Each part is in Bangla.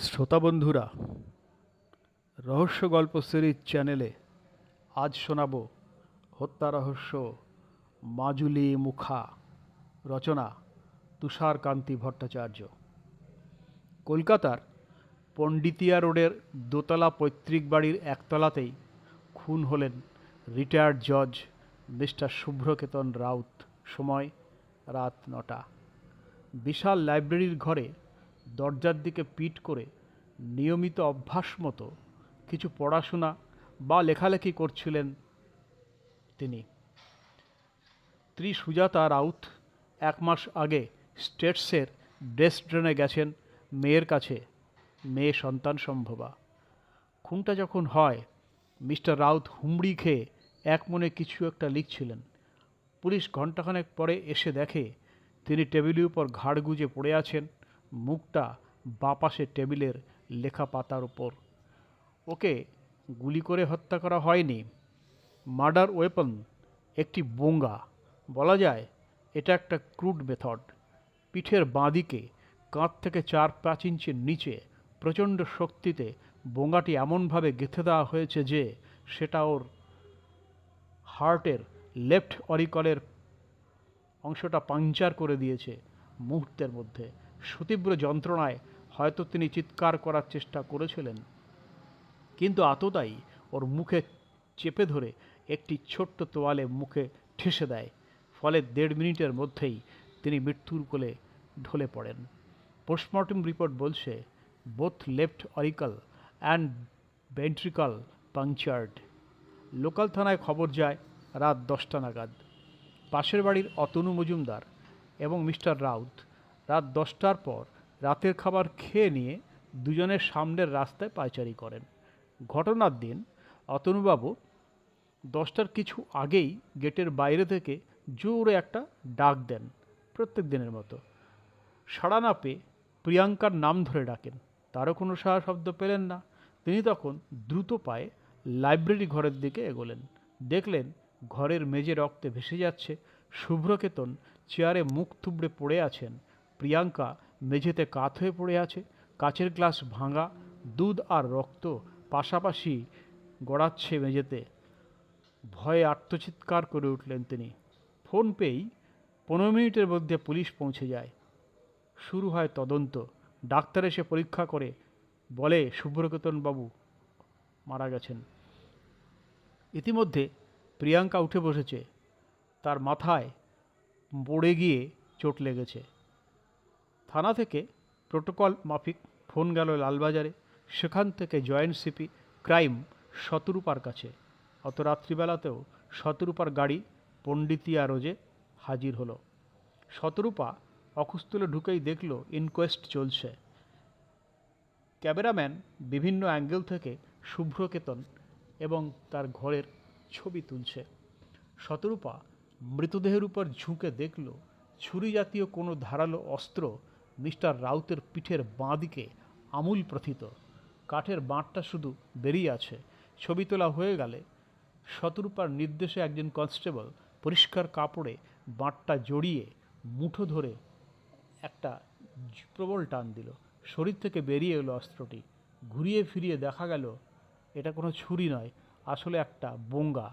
শ্রোতা বন্ধুরা রহস্য গল্প সিরিজ চ্যানেলে আজ শোনাব হত্যা রহস্য, মাজুলি মুখা, রচনা তুষারকান্তি ভট্টাচার্য। কলকাতার পণ্ডিতিয়া রোডের দোতলা পৈতৃক বাড়ির একতলাতেই খুন হলেন রিটায়ার্ড জজ মিস্টার শুভ্রকেতন রাউত। সময় রাত নটা। বিশাল লাইব্রেরির ঘরে দরজার দিকে পিট করে নিয়মিত অভ্যাস মতো কিছু পড়াশোনা বা লেখালেখি করছিলেন তিনি। স্ত্রী সুজাতা রাউত এক মাস আগে স্টেটসের ড্রেসড্রেনে গেছেন মেয়ের কাছে, মেয়ে সন্তান সম্ভবা। খুনটা যখন হয়, মিস্টার রাউত হুমড়ি খেয়ে এক মনে কিছু একটা লিখছিলেন। পুলিশ ঘণ্টাখানেক পরে এসে দেখে তিনি টেবিলের উপর ঘাড় গুজে পড়ে আছেন। মুখটা বাপাশে টেবিলের লেখা পাতার উপর। ওকে গুলি করে হত্যা করা হয়নি। মার্ডার ওয়েপন একটি বোঙ্গা। বলা যায়, এটা একটা ক্রুড মেথড। পিঠের বাঁদিকে কাঁধ থেকে চার পাঁচ ইঞ্চির নিচে প্রচণ্ড শক্তিতে বোঙ্গাটি এমনভাবে গেঁথে দেওয়া হয়েছে যে সেটা ওর হার্টের লেফট অরিকলের অংশটা পাংচার করে দিয়েছে মুহূর্তের মধ্যে। সুতীব্র যন্ত্রণায় হয়তো তিনি চিৎকার করার চেষ্টা করেছিলেন। কিন্তু আততাই ওর মুখে চেপে ধরে একটি ছোট্ট তোয়ালে মুখে ঠেসে দেয়, ফলে দেড় মিনিটের মধ্যেই তিনি মৃত্যুর কোলে ঢলে পড়েন। পোস্টমর্টম রিপোর্ট বলছে both left auricle and ventricle punctured local থানায় খবর যায়, রাত দশটা নাগাদ। পাশের বাড়ির অতনু মজুমদার এবং মিস্টার রাউত রাত দশটার পর রাতের খাবার খেয়ে নিয়ে দুজনের সামনের রাস্তায় পায়চারি করেন। ঘটনার দিন অতনুবাবু দশটার কিছু আগেই গেটের বাইরে থেকে জোরে একটা ডাক দেন প্রত্যেক দিনের মতো। সাড়া না পেয়ে প্রিয়াঙ্কার নাম ধরে ডাকেন। তারও কোনো সাড়া শব্দ পেলেন না। তিনি তখন দ্রুত পায়ে লাইব্রেরি ঘরের দিকে এগোলেন। দেখলেন ঘরের মেঝে রক্তে ভেসে যাচ্ছে শুভ্রকেতন, চেয়ারে মুখ থুবড়ে পড়ে আছেন প্রিয়াঙ্কা মেঝেতে কাত হয়ে পড়ে আছে, কাচের গ্লাস ভাঙা, দুধ আর রক্ত পাশাপাশি গড়াচ্ছে মেঝেতে। ভয়ে আত্মচিৎকার করে উঠলেন তিনি। ফোন পেয়েই পনেরো মিনিটের মধ্যে পুলিশ পৌঁছে যায়। শুরু হয় তদন্ত। ডাক্তার এসে পরীক্ষা করে। বলে বাবু মারা গেছেন। ইতিমধ্যে প্রিয়াঙ্কা উঠে বসেছে। তার মাথায় পড়ে গিয়ে চোট লেগেছে। থানা থেকে প্রোটোকল মাফিক ফোন গেল লালবাজারে। সেখান থেকে জয়েন্ট সিপি ক্রাইম শতরূপার কাছে। অত রাত্রিবেলাতেও শতরূপার গাড়ি পণ্ডিতিয়া রোজে হাজির হলো। শতরূপা অকুস্থলে ঢুকেই দেখল ইনকোয়েস্ট চলছে। ক্যামেরাম্যান বিভিন্ন অ্যাঙ্গেল থেকে শুভ্রকেতন এবং তার ঘরের ছবি তুলছে। শতরূপা মৃতদেহের উপর ঝুঁকে দেখল। ছুরি জাতীয় কোনো ধারালো অস্ত্র মিস্টার রাউতের পিঠের বাঁ দিকে আমূল প্রথিত। কাঠের বাঁটটা শুধু বেরিয়ে আছে। ছবি তোলা হয়ে গেলে শতরূপার নির্দেশে একজন কনস্টেবল পরিষ্কার কাপড়ে বাঁটটা জড়িয়ে মুঠো ধরে একটা প্রবল টান দিল। শরীর থেকে বেরিয়ে এলো অস্ত্রটি। ঘুরিয়ে ফিরিয়ে দেখা গেল, এটা কোনো ছুরি নয়, আসলে একটা বোঙ্গা।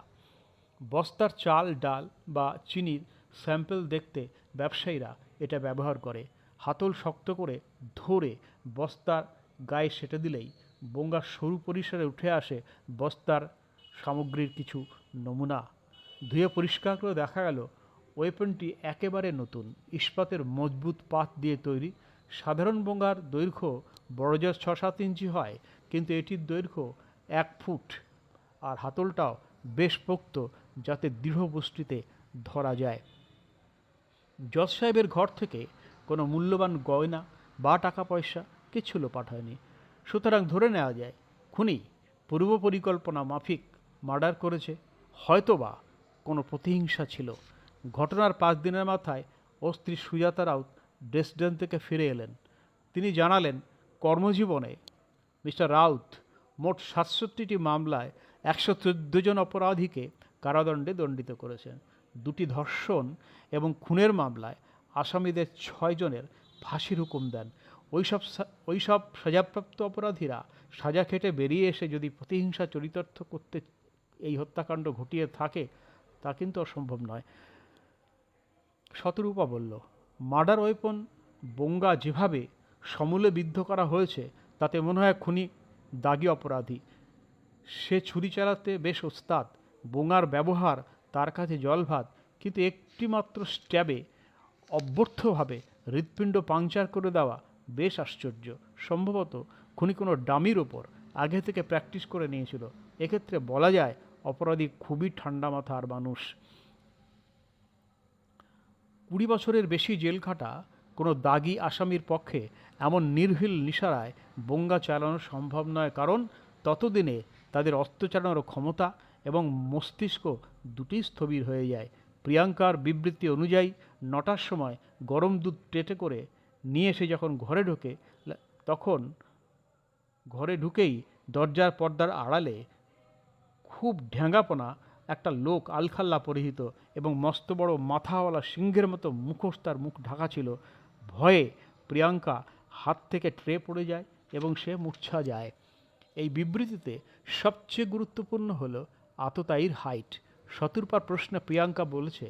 বস্তার চাল, ডাল বা চিনির স্যাম্পেল দেখতে ব্যবসায়ীরা এটা ব্যবহার করে। হাতল শক্ত করে ধরে বস্তার গায়ে সেটে দিলেই বোঙ্গার সরু পরিসরে উঠে আসে বস্তার সামগ্রীর কিছু নমুনা। ধুয়ে পরিষ্কার করে দেখা গেল, ওয়েপনটি একেবারে নতুন। ইস্পাতের মজবুত পাত দিয়ে তৈরি। সাধারণ বোঙ্গার দৈর্ঘ্য বড়জোর ছ সাত ইঞ্চি হয়, কিন্তু এটির দৈর্ঘ্য এক ফুট। আর হাতলটাও বেশ পোক্ত, যাতে দৃঢ় পুষ্টিতে ধরা যায়। জজ সাহেবের ঘর থেকে কোনো মূল্যবান গয়না বা টাকা পয়সা কিছু লোপাট হয়নি। সুতরাং ধরে নেওয়া যায়, খুনি পূর্ব পরিকল্পনা মাফিক মার্ডার করেছে, হয়তোবা কোনো প্রতিহিংসা ছিল। ঘটনার পাঁচ দিনের মাথায় ও স্ত্রী সুজাতা রাউত ডেসডেন থেকে ফিরে এলেন। তিনি জানালেন, কর্মজীবনে মিস্টার রাউত মোট সাতষট্টিটি মামলায় একশো চোদ্দ জন অপরাধীকে কারাদণ্ডে দণ্ডিত করেছেন। দুটি ধর্ষণ এবং খুনের মামলায় আসামিদের ছয়জনের ফাঁসির হুকুম দেন। ওইসব ওইসব সাজাপ্রাপ্ত অপরাধীরা সাজা খেটে বেরিয়ে এসে যদি প্রতিহিংসা চরিতার্থ করতে এই হত্যাকাণ্ড ঘটিয়ে থাকে, তা কিন্তু অসম্ভব নয়। শতরূপা বলল, মার্ডার ওয়েপন বঙ্গা যেভাবে সমূলে বিদ্ধ করা হয়েছে, তাতে মনে হয় খুনি দাগি অপরাধী। সে ছুরি চালাতে বেশ ওস্তাদ বোঙার ব্যবহার, তার কাছে জলভাত, কিন্তু একটিমাত্র স্ট্যাবে অব্যর্থভাবে হৃৎপিণ্ড পাংচার করে দেওয়া বেশ আশ্চর্য। সম্ভবত খুনি কোনো ডামির ওপর আগে থেকে প্র্যাকটিস করে নিয়েছিল। এক্ষেত্রে বলা যায় অপরাধী খুবই ঠান্ডা মাথার মানুষ। কুড়ি বছরের বেশি জেল খাটা কোনো দাগি আসামির পক্ষে এমন নির্ভীল নিশারায় বঙ্গা চালানো সম্ভব নয়, কারণ ততদিনে তাদের অস্ত্র চালানোর ক্ষমতা এবং মস্তিষ্ক দুটি স্থবির হয়ে যায়। প্রিয়াঙ্কার বিবৃতি অনুযায়ী নটার সময় গরম দুধ টেটে করে নিয়ে এসে যখন ঘরে ঢোকে তখন ঘরে ঢুকেই দরজার পর্দার আড়ালে খুব ঢ্যাঙ্গাপনা একটা লোক আলখাল্লা পরিহিত এবং মস্ত বড় মাথাওয়ালা সিংহের মতো মুখোশ তার মুখ ঢাকা ছিল। ভয়ে প্রিয়াঙ্কা হাত থেকে ট্রে পড়ে যায় এবং সে মূর্ছা যায়। এই বিবৃতিতে সবচেয়ে গুরুত্বপূর্ণ হলো আততায়ীর হাইট। শতুরপার প্রশ্নে প্রিয়াঙ্কা বলেছে,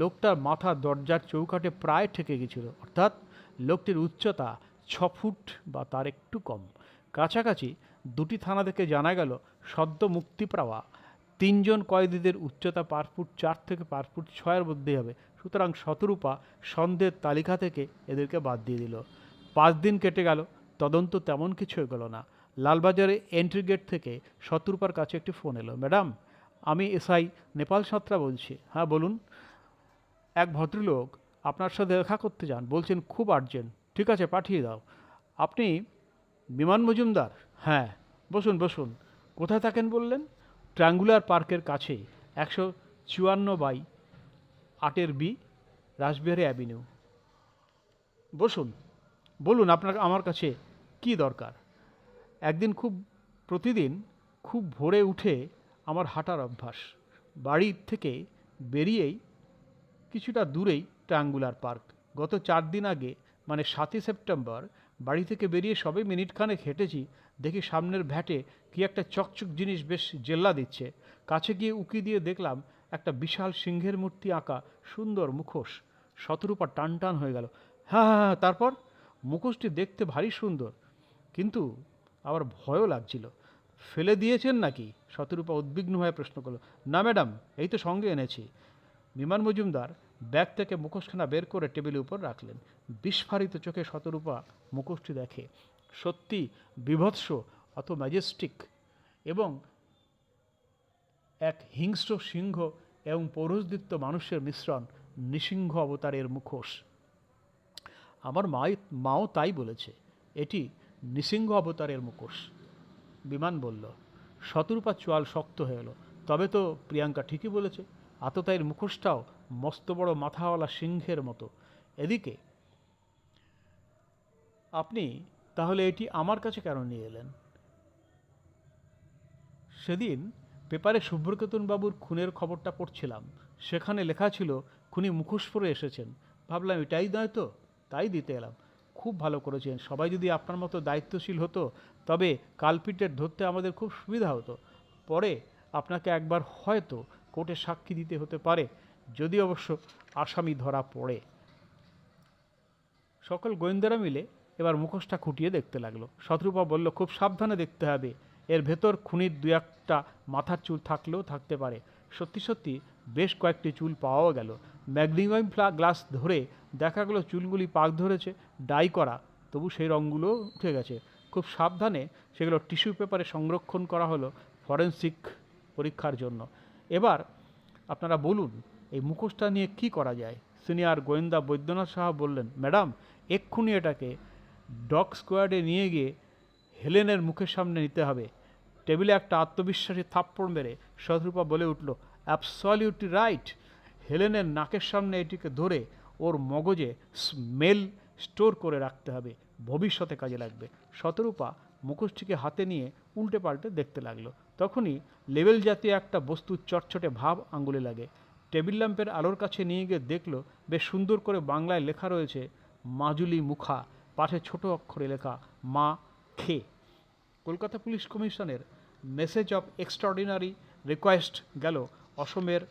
লোকটার মাথা দরজার চৌকাঠে প্রায় ঠেকে গেছিল। অর্থাৎ লোকটির উচ্চতা ছ ফুট বা তার একটু কম। কাছাকাছি দুটি থানা থেকে জানা গেল, সদ্য মুক্তি পাওয়া তিনজন কয়েদিদের উচ্চতা পার ফুট চার থেকে পার ফুট ছয়ের মধ্যেই হবে। সুতরাং শতরূপা সন্দেহের তালিকা থেকে এদেরকে বাদ দিয়ে দিল। পাঁচ দিন কেটে গেল, তদন্ত তেমন কিছু এগোলো না। লালবাজারে এন্ট্রি গেট থেকে শতরূপার কাছে একটি ফোন এলো। ম্যাডাম আমি এসআই নেপাল সাঁতরা বলছি। হ্যাঁ বলুন। এক ভদ্রলোক আপনার সাথে দেখা করতে যান, বলছেন, খুব আর্জেন্ট ঠিক আছে, পাঠিয়ে দাও। আপনি বিমান মজুমদার? হ্যাঁ। বসুন বসুন। কোথায় থাকেন বললেন? ট্রাঙ্গুলার পার্কের কাছেই, একশো চুয়ান্ন বাই আটের বি রাসবিহারি অ্যাভিনিউ। বসুন, বলুন আপনার, আমার কাছে কি দরকার? একদিন খুব, প্রতিদিন খুব ভোরে উঠে আমার হাঁটার অভ্যাস। বাড়ির থেকে বেরিয়েই কিছুটা দূরেই ট্রায়াঙ্গুলার পার্ক। গত চার দিন আগে মানে সাতই সেপ্টেম্বর, বাড়ি থেকে বেরিয়ে সবে মিনিটখানেক হেঁটেছি, দেখি সামনের ভ্যাটে কি একটা চকচক জিনিস বেশ জেল্লা দিচ্ছে। কাছে গিয়ে উকি দিয়ে দেখলাম একটা বিশাল সিংহের মূর্তি আঁকা সুন্দর মুখোশ। শতরূপা টান টান হয়ে গেল। হ্যাঁ হ্যাঁ হ্যাঁ তারপর? মুখোশটি দেখতে ভারী সুন্দর, কিন্তু আবার ভয়ও লাগছিল। ফেলে দিয়েছেন নাকি? শতরূপা উদ্বিগ্ন হয়ে প্রশ্ন করল। না, ম্যাডাম, এই তো সঙ্গে এনেছি। বিমান মজুমদার ব্যাগ থেকে মুখোশখানা বের করে টেবিলের উপর রাখলেন। বিস্ফারিত চোখে শতরূপা মুখোশটি দেখে। সত্যি বিভৎস অত ম্যাজেস্টিক এবং এক হিংস্র সিংহ এবং পৌরুষদীপ্ত মানুষের মিশ্রণ নৃসিংহ অবতারের মুখোশ। আমার মাই, মাও তাই বলেছে। এটি নৃসিংহ অবতারের মুখোশ। বিমান বলল, শতরূপা চোয়াল শক্ত হয়ে এলো। তবে তো প্রিয়াঙ্কা ঠিকই বলেছে, আততায়ীর মুখোশটাও মস্ত বড় মাথাওয়ালা সিংহের মতো। এদিকে, আপনি তাহলে এটি আমার কাছে কেন নিয়ে এলেন? সেদিন পেপারে বাবুর খুনের খবরটা পড়ছিলাম। সেখানে লেখা ছিল, খুনি মুখোশ পরে এসেছেন। ভাবলাম এটাই নয় তো, তাই দিতে এলাম। খুব ভালো করেছেন। সবাই যদি আপনার মতো দায়িত্বশীল হতো, তবে কালপিটের ধরতে আমাদের খুব সুবিধা হতো। পরে আপনাকে একবার হয়তো কোর্টে সাক্ষী দিতে হতে পারে, যদি অবশ্য আসামি ধরা পড়ে। সকল গোয়েন্দারা মিলে এবার মুখোশটা খুঁটিয়ে দেখতে লাগল। শত্রুপা বলল, খুব সাবধানে দেখতে হবে। এর ভেতর খুনির দু একটা মাথার চুল থাকলেও থাকতে পারে। সত্যি সত্যি বেশ কয়েকটি চুল পাওয়াও গেল। ম্যাগনিমাম গ্লাস ধরে দেখা গেলো চুলগুলি পাক ধরেছে, ডাই করা, তবু সেই রঙগুলো উঠে গেছে। খুব সাবধানে সেগুলো টিস্যু পেপারে সংরক্ষণ করা হলো ফরেন্সিক পরীক্ষার জন্য। এবার আপনারা বলুন, এই মুখোশটা নিয়ে কি করা যায়? সিনিয়র গোয়েন্দা বৈদ্যনাথ সাহা বললেন, ম্যাডাম, এক্ষুনি এটাকে ডগ স্কোয়াডে নিয়ে গিয়ে হেলেনের মুখের সামনে নিতে হবে। টেবিলে একটা আত্মবিশ্বাসী থাপ্পড় মেরে শত্রুপা বলে উঠল অ্যাবসলিউটলি রাইট হেলেনের নাকের সামনে এটিকে ধরে ওর মগজে স্মেল স্টোর করে রাখতে হবে। ভবিষ্যতে কাজে লাগবে। শতরূপা মুখোশটিকে হাতে নিয়ে উল্টে পাল্টে দেখতে লাগল। তখনই লেভেল জাতীয় একটা বস্তুর চটচটে ভাব আঙ্গুলে লাগে। টেবিল ল্যাম্পের আলোর কাছে নিয়ে গিয়ে দেখল, বেশ সুন্দর করে বাংলায় লেখা রয়েছে, মাজুলি মুখা পাশে ছোট অক্ষরে লেখা, মা খে কলকাতা পুলিশ কমিশনের মেসেজ অফ এক্সট্রাঅর্ডিনারি রিকোয়েস্ট গেল অসমের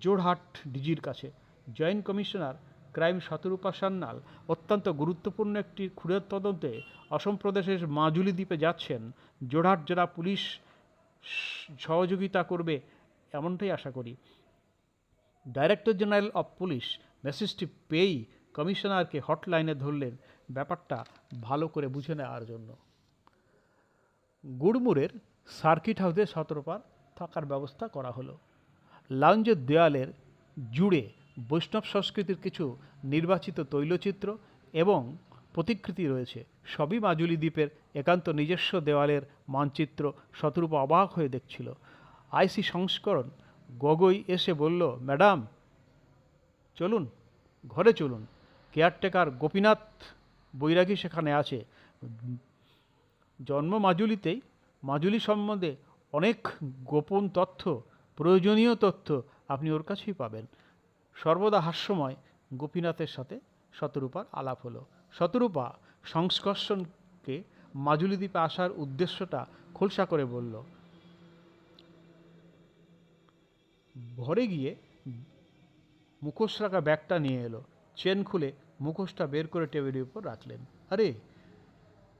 জোরহাট ডিজির কাছে। Joint commissioner crime Shatarupa Sanyal অত্যন্ত গুরুত্বপূর্ণ একটি খুনের তদন্তে অসম প্রদেশের মাজুলি দ্বীপে যাচ্ছেন। জোরহাট জেলা পুলিশ সহযোগিতা করবে এমনটাই আশা করি। ডাইরেক্টর জেনারেল অফ পুলিশ মেসেজটি পেয়েই কমিশনারকে হটলাইনে ধরলেন। ব্যাপারটা ভালো করে বুঝে নেওয়ার জন্য। গুড়মুড়ের সার্কিট হাউসে সতর্কবার থাকার ব্যবস্থা করা হলো। লাউঞ্জের দেয়ালের জুড়ে বৈষ্ণব সংস্কৃতির কিছু নির্বাচিত তৈলচিত্র এবং প্রতিকৃতি রয়েছে। সবই মাজুলি দ্বীপের একান্ত নিজস্ব দেওয়ালের মানচিত্র শতরূপ অবাক হয়ে দেখছিল। আইসি সংস্করণ গগৈ এসে বলল, ম্যাডাম, চলুন, ঘরে চলুন। কেয়ারটেকার গোপীনাথ বৈরাগী সেখানে আছে। জন্ম মাজুলিতেই, মাজুলি সম্বন্ধে অনেক গোপন তথ্য, প্রয়োজনীয় তথ্য আপনি ওর কাছেই পাবেন। সর্বদা হাস্যময় গোপীনাথের সাথে শতরূপার আলাপ হলো। শতরূপা সংস্কর্ষণকে মাজুলি দ্বীপে আসার উদ্দেশ্যটা খোলসা করে বলল ঘরে গিয়ে মুখোশ রাখা ব্যাগটা নিয়ে এলো। চেন খুলে মুখোশটা বের করে টেবিলের উপর রাখলেন। আরে,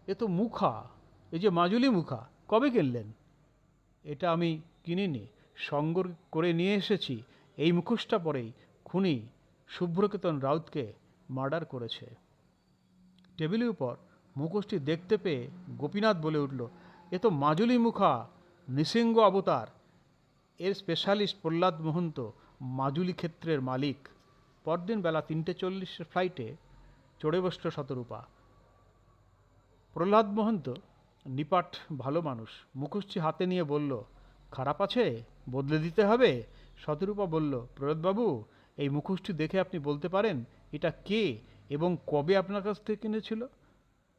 এ তো মুখা, এই যে মাজুলি মুখা, কবে কিনলেন? এটা আমি কিনিনি সঙ্গ করে নিয়ে এসেছি, এই মুখোশটা পরেই খুনি শুভ্রকেতন রাউতকে মার্ডার করেছে। টেবিলের উপর মুখোশটি দেখতে পেয়ে গোপীনাথ বলে উঠল, এ তো মাজুলি মুখা, নৃসিংহ অবতার। এর স্পেশালিস্ট প্রহ্লাদ মহন্ত মাজুলি ক্ষেত্রের মালিক। পরদিন বেলা তিনটে চল্লিশের ফ্লাইটে চড়ে বসল শতরূপা। প্রহ্লাদ মহন্ত, নিপাট, ভালো মানুষ, মুখোশটি হাতে নিয়ে বলল, খারাপ আছে? বদলে দিতে হবে? শতরূপা বলল, প্রহ্লাদবাবু, এই মুখোশটি দেখে আপনি বলতে পারেন, এটা কে এবং কবে আপনার কাছ থেকে কিনেছিল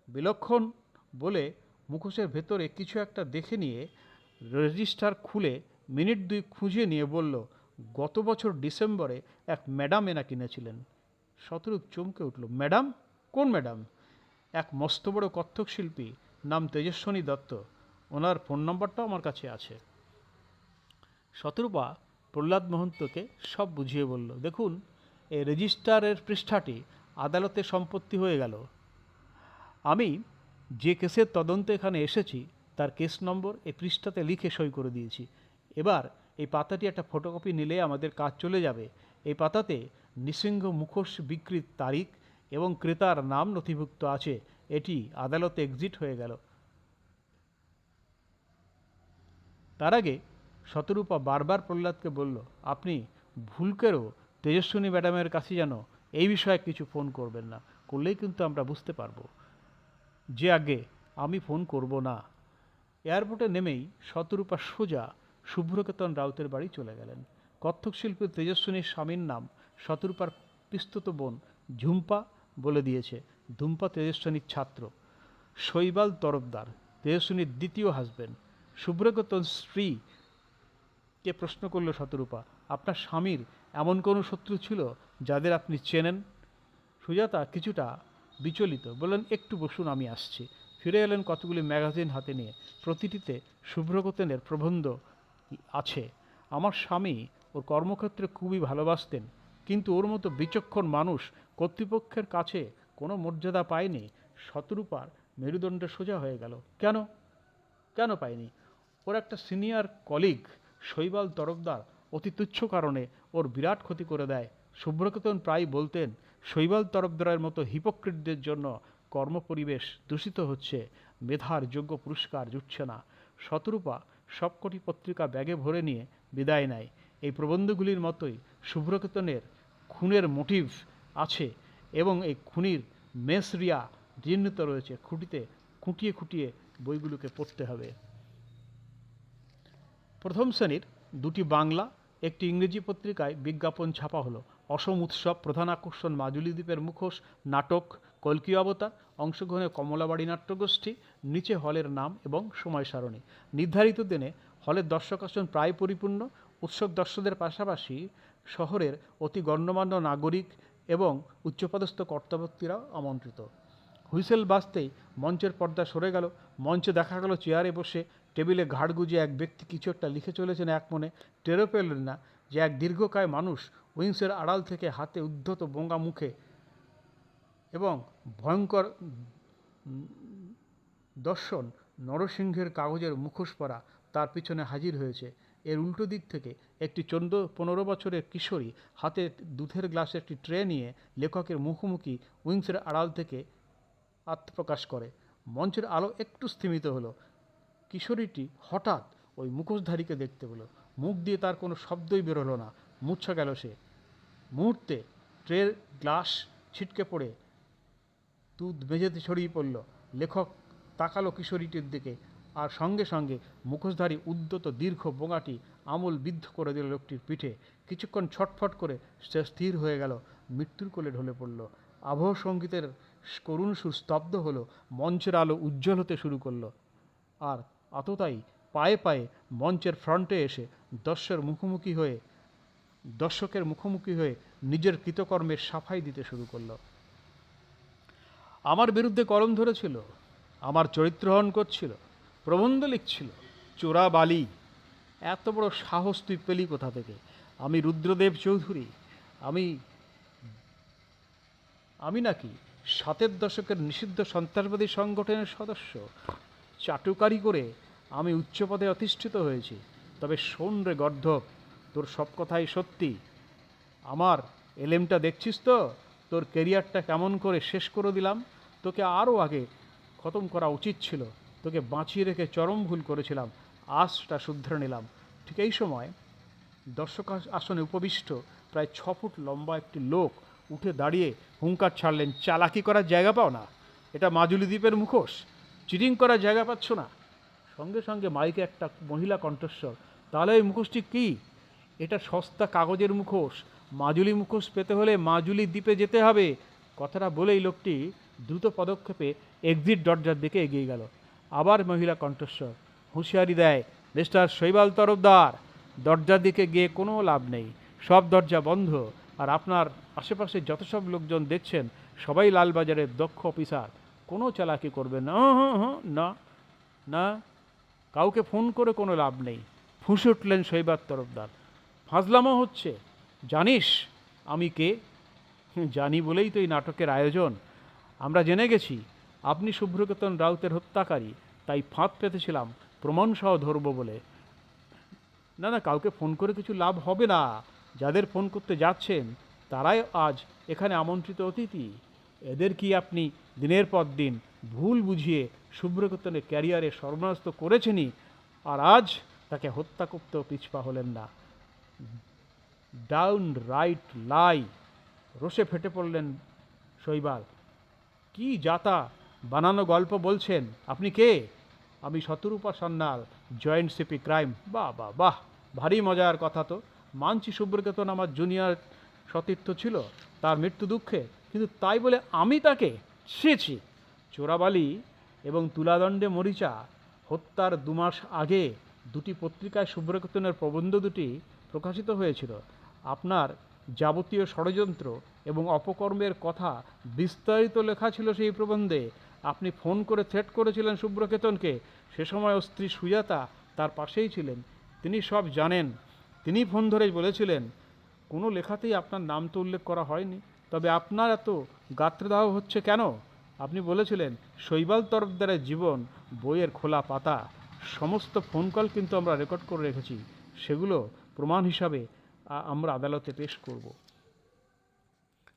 বিলক্ষণ বলে মুখোশের ভেতরে কিছু একটা দেখে নিয়ে রেজিস্টার খুলে মিনিট দুই খুঁজে নিয়ে বলল গত বছর ডিসেম্বরে এক ম্যাডাম এনা কিনেছিলেন। শতরূপ চমকে উঠল, ম্যাডাম? কোন ম্যাডাম? এক মস্ত বড় কত্থক শিল্পী, নাম তেজস্বনী দত্ত। ওনার ফোন নম্বরটাও আমার কাছে আছে। শতরূপা প্রহ্লাদ মহন্তকে সব বুঝিয়ে বলল, দেখুন, এই রেজিস্টারের পৃষ্ঠাটি আদালতে সম্পত্তি হয়ে গেল। আমি যে কেসের তদন্তে এখানে এসেছি, তার কেস নম্বর এই পৃষ্ঠাতে লিখে সই করে দিয়েছি। এবার এই পাতাটি একটা ফটোকপি নিলে আমাদের কাজ চলে যাবে। এই পাতাতে নৃসিংহ মুখোশ বিক্রির তারিখ এবং ক্রেতার নাম নথিভুক্ত আছে। এটি আদালতে এক্সিট হয়ে গেল। তার আগে শতরূপা বারবার প্রহ্লাদকে বলল, আপনি ভুলকেরও তেজস্বিনী ম্যাডামের কাছে যেন এই বিষয়ে কিছু ফোন করবেন না। করলেই কিন্তু আমরা বুঝতে পারব। যে আগে আমি ফোন করব না। এয়ারপোর্টে নেমেই শতরূপা সোজা শুভ্রকেতন রাউতের বাড়ি চলে গেলেন। কত্থক শিল্পী তেজস্বিনীর স্বামীর নাম শতরূপার পিস্তত বোন ঝুম্পা বলে দিয়েছে ধুম্পা তেজস্বিনীর ছাত্র। শৈবাল তরফদার, তেজস্বিনীর দ্বিতীয় হাজবেন্ড শুভ্রকেতন স্ত্রী কে প্রশ্ন করল শতরূপা, আপনার স্বামীর এমন কোনো শত্রু ছিল যাদের আপনি চেনেন? সুজাতা কিছুটা বিচলিত, বললেন, একটু বসুন, আমি আসছি। ফিরে এলেন কতগুলি ম্যাগাজিন হাতে নিয়ে। প্রতিটিতে শুভ্রকতেনের প্রবন্ধ আছে। আমার স্বামী ওর কর্মক্ষেত্রে খুবই ভালোবাসতেন, কিন্তু ওর মতো বিচক্ষণ মানুষ কর্তৃপক্ষের কাছে কোনো মর্যাদা পায়নি। শতরূপার মেরুদণ্ড সোজা হয়ে গেল। কেন? কেন পায়নি? ওর একটা সিনিয়র কলিগ শৈবাল তরফদার অতি তুচ্ছ কারণে ওর বিরাট ক্ষতি করে দেয়। শুভ্রকেতন প্রায় বলতেন, শৈবাল তরফদারের মতো হিপোক্রিটদের জন্য কর্মপরিবেশ দূষিত হচ্ছে, মেধার যোগ্য পুরস্কার জুটছে না। শতরূপা সবকটি পত্রিকা ব্যাগে ভরে নিয়ে বিদায় নেয়। এই প্রবন্ধগুলির মতোই শুভ্রকেতনের খুনের মোটিভ আছে এবং এই খুনির মেসরিয়া জীর্ণিত রয়েছে। খুঁটিতে খুঁটিয়ে খুঁটিয়ে বইগুলোকে পড়তে হবে। প্রথম শ্রেণির দুটি বাংলা, একটি ইংরেজি পত্রিকায় বিজ্ঞাপন ছাপা হলো। অসম উৎসব প্রধান আকর্ষণ মাজুলি দ্বীপের মুখোশ, নাটক কল্কি অবতার অংশগ্রহণে কমলাবাড়ি নাট্যগোষ্ঠী, নিচে হলের নাম এবং সময় সারণী। নির্ধারিত দিনে হলের দর্শক আসন প্রায় পরিপূর্ণ। উৎসব দর্শকদের পাশাপাশি শহরের অতি গণ্যমান্য নাগরিক এবং উচ্চপদস্থ কর্তাব্যক্তিরাও আমন্ত্রিত। হুইসেল বাজতেই মঞ্চের পর্দা সরে গেল। মঞ্চে দেখা গেল চেয়ারে বসে টেবিলে ঘাড় গুজে এক ব্যক্তি কিছু একটা লিখে চলেছেন এক মনে। টেরও পেলেন না, যে এক দীর্ঘকায় মানুষ উইংসের আড়াল থেকে হাতে উদ্ধত বোঙ্গা মুখে এবং ভয়ঙ্কর দর্শন নরসিংহের কাগজের মুখোশ পরা তার পিছনে হাজির হয়েছে। এর উল্টো দিক থেকে একটি চোদ্দ পনেরো বছরের কিশোরী হাতে দুধের গ্লাসে একটি ট্রে নিয়ে লেখকের মুখোমুখি উইংসের আড়াল থেকে আত্মপ্রকাশ করে। মঞ্চের আলো একটু স্থিমিত হলো। কিশোরীটি হঠাৎ ওই মুখোশধারীকে দেখতে পেল। মুখ দিয়ে তার কোনো শব্দই বেরোলো না। মূর্ছা গেল সে। মুহূর্তে ট্রের গ্লাস ছিটকে পড়ে দুধ মেঝেতে ছড়িয়ে পড়ল। লেখক তাকালো কিশোরীটির দিকে আর সঙ্গে সঙ্গে মুখোশধারী উদ্যত দীর্ঘ বোঙাটি আমূল বিদ্ধ করে দিল লোকটির পিঠে। কিছুক্ষণ ছটফট করে সে স্থির হয়ে গেল, মৃত্যুর কোলে ঢলে পড়ল। আবহ সঙ্গীতের করুণ সুর স্তব্ধ হলো, মঞ্চের আলো উজ্জ্বল হতে শুরু করল। আর আততাই পায়ে পায়ে মঞ্চের ফ্রন্টে এসে দর্শকের মুখোমুখি হয়ে, দর্শকের মুখোমুখি হয়ে নিজের কৃতকর্মের সাফাই দিতে শুরু করল। আমার বিরুদ্ধে কলম ধরেছিল, আমার চরিত্রহরণ করছিল, প্রবন্ধ লিখছিল। চোরা বালি, এত বড় সাহস তুই পেলি কোথা থেকে? আমি রুদ্রদেব চৌধুরী, আমি আমি নাকি সাতের দশকের নিষিদ্ধ সন্ত্রাসবাদী সংগঠনের সদস্য? চাটুকারি করে আমি উচ্চপদে অধিষ্ঠিত হয়েছি। তবে শোন রে গর্ধব, তোর সব কথাই সত্যি। আমার এলেমটা দেখছিস তো? তোর কেরিয়ারটা কেমন করে শেষ করে দিলাম? তোকে আরও আগে খতম করা উচিত ছিল। তোকে বাঁচিয়ে রেখে চরম ভুল করেছিলাম। আশটা শুধরে নিলাম। ঠিক এই সময় দর্শক আসনে উপবিষ্ট প্রায় ছ ফুট লম্বা একটি লোক উঠে দাঁড়িয়ে হুঙ্কার ছাড়লেন, চালাকি করার জায়গা পাও না? এটা মাজুলি দ্বীপের মুখোশ। চিটিং করার জায়গা পাচ্ছ না? সঙ্গে সঙ্গে মাইকে একটা মহিলা কণ্ঠস্বর, তাহলে এই মুখোশটি কী? এটা সস্তা কাগজের মুখোশ। মাজুলি মুখোশ পেতে হলে মাজুলি দ্বীপে যেতে হবে। কথাটা বলেই লোকটি দ্রুত পদক্ষেপে এক্সিট দরজার দিকে এগিয়ে গেল। আবার মহিলা কণ্ঠস্বর। হুঁশিয়ারি দেয়, মিস্টার শৈবাল তরফদার, দরজার দিকে গিয়ে কোনো লাভ নেই। সব দরজা বন্ধ। আর আপনার আশেপাশে যত সব লোকজন দেখছেন, সবাই লালবাজারের দক্ষ অফিসার। কোনো চালাকি করবে না। না না, কাউকে ফোন করে কোনো লাভ নেই। ফুঁসে উঠলেন শৈবাত তরফদার। ফাজলামো হচ্ছে। জানিস আমি কে? জানি বলেই তো এই নাটকের আয়োজন। আমরা জেনে গেছি, আপনি শুভ্রকেতন রাউতের হত্যাকারী, তাই ফাঁদ পেতেছিলাম প্রমাণসহ ধরবো বলে। না না, কাউকে ফোন করে কিছু লাভ হবে না। যাদের ফোন করতে যাচ্ছেন, তারাই আজ এখানে আমন্ত্রিত অতিথি। এদের কি আপনি দিনের পর দিন ভুল বুঝিয়ে শুভ্রকেতনের ক্যারিয়ারে সর্বনাশ তো করেছেনই? আর আজ তাকে হত্যা করতেও পিছপা হলেন না। ডাউন রাইট লাই রোষে ফেটে পড়লেন শৈবাল। কি যাতা বানানো গল্প বলছেন? আপনি কে? আমি Shatarupa Sanyal, joint CP crime. বাহ বাহ বাহ, ভারী মজার কথা তো। মানছি সুব্রকেতন আমার জুনিয়র সতীর্থ ছিল, তার মৃত্যু দুঃখে। কিন্তু তাই বলে আমি তাকে? ছি চোরাবালি এবং তুলাদণ্ডে মরিচা, হত্যার দুমাস আগে দুটি পত্রিকায় সুব্রকেতনের প্রবন্ধ দুটি প্রকাশিত হয়েছিল। আপনার যাবতীয় ষড়যন্ত্র এবং অপকর্মের কথা বিস্তারিত লেখা ছিল সেই প্রবন্ধে। আপনি ফোন করে থ্রেট করেছিলেন সুব্রকেতনকে। সে সময় স্ত্রী সুজাতা তার পাশেই ছিলেন। তিনি সব জানেন। তিনি ফোন ধরে বলেছিলেন, কোনো লেখাতেই আপনার নাম তো উল্লেখ করা হয়নি। তবে আপনার এত গাত্রদাহ হচ্ছে কেন? আপনি বলেছিলেন, শৈবাল তরফদারের জীবন বইয়ের খোলা পাতা। সমস্ত ফোন কল কিন্তু আমরা রেকর্ড করে রেখেছি। সেগুলো প্রমাণ হিসাবে আমরা আদালতে পেশ করব।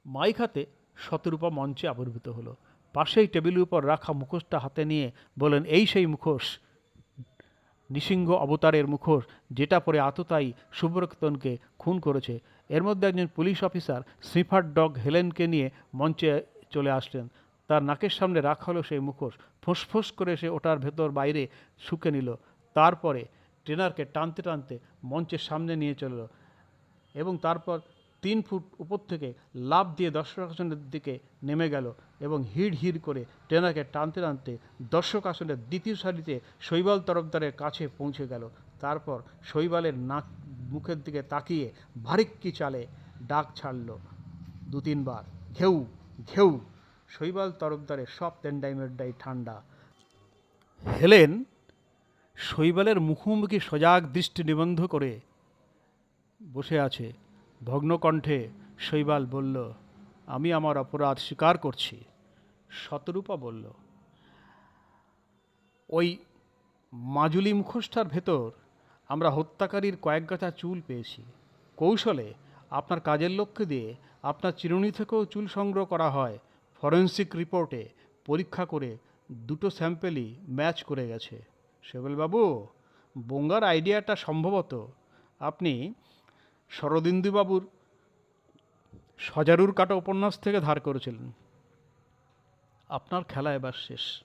মাইক হাতে শতরূপা মঞ্চে আবির্ভূত হলো। পাশেই টেবিলের উপর রাখা মুখোশটা হাতে নিয়ে বলেন এই সেই মুখোশ। নৃসিংহ অবতারের মুখোশ, যেটা পরে আততায়ী সুব্রতনকে খুন করেছে। এর মধ্যে একজন পুলিশ অফিসার স্নিফার ডগ হেলেনকে নিয়ে মঞ্চে চলে আসলেন। তার নাকের সামনে রাখা হলো সেই মুখোশ। ফোঁস করে সে ওটার ভেতর বাইরে শুকে নিল। তারপরে ট্রেনারকে টানতে টানতে মঞ্চের সামনে নিয়ে চলল এবং তারপর তিন ফুট উপর থেকে লাফ দিয়ে দর্শক আসনের দিকে নেমে গেল এবং হিড় হিড় করে ট্রেনারকে টানতে টানতে দর্শক আসনের দ্বিতীয় সারিতে শৈবাল তরফদারের কাছে পৌঁছে গেল। তারপর শৈবালের নাক, মুখের দিকে তাকিয়ে ভারিক্কি চালে ডাক ছাড়ল, দু তিনবার, ঘেউ ঘেউ। শৈবাল তরফদারের সব তেন্ডাই ডাই ঠান্ডা। হেলেন শৈবালের মুখোমুখি সজাগ দৃষ্টি নিবন্ধ করে বসে আছে। ভগ্নকণ্ঠে শৈবাল বলল, আমি আমার অপরাধ স্বীকার করছি। শতরূপা বলল, ওই মাজুলি মুখোশটার ভেতর আমরা হত্যাকারীর কয়েক গাছা চুল পেয়েছি। কৌশলে আপনার কাজের লক্ষ্য দিয়ে আপনার চিরুনি থেকেও চুল সংগ্রহ করা হয়। ফরেন্সিক রিপোর্টে পরীক্ষা করে দুটো স্যাম্পেলই ম্যাচ করে গেছে। সেবলবাবু বঙ্গার আইডিয়াটা সম্ভবত আপনি শরদিন্দুবাবুর সজারুর কাটা উপন্যাস থেকে ধার করেছিলেন। আপনার খেলা এবার শেষ।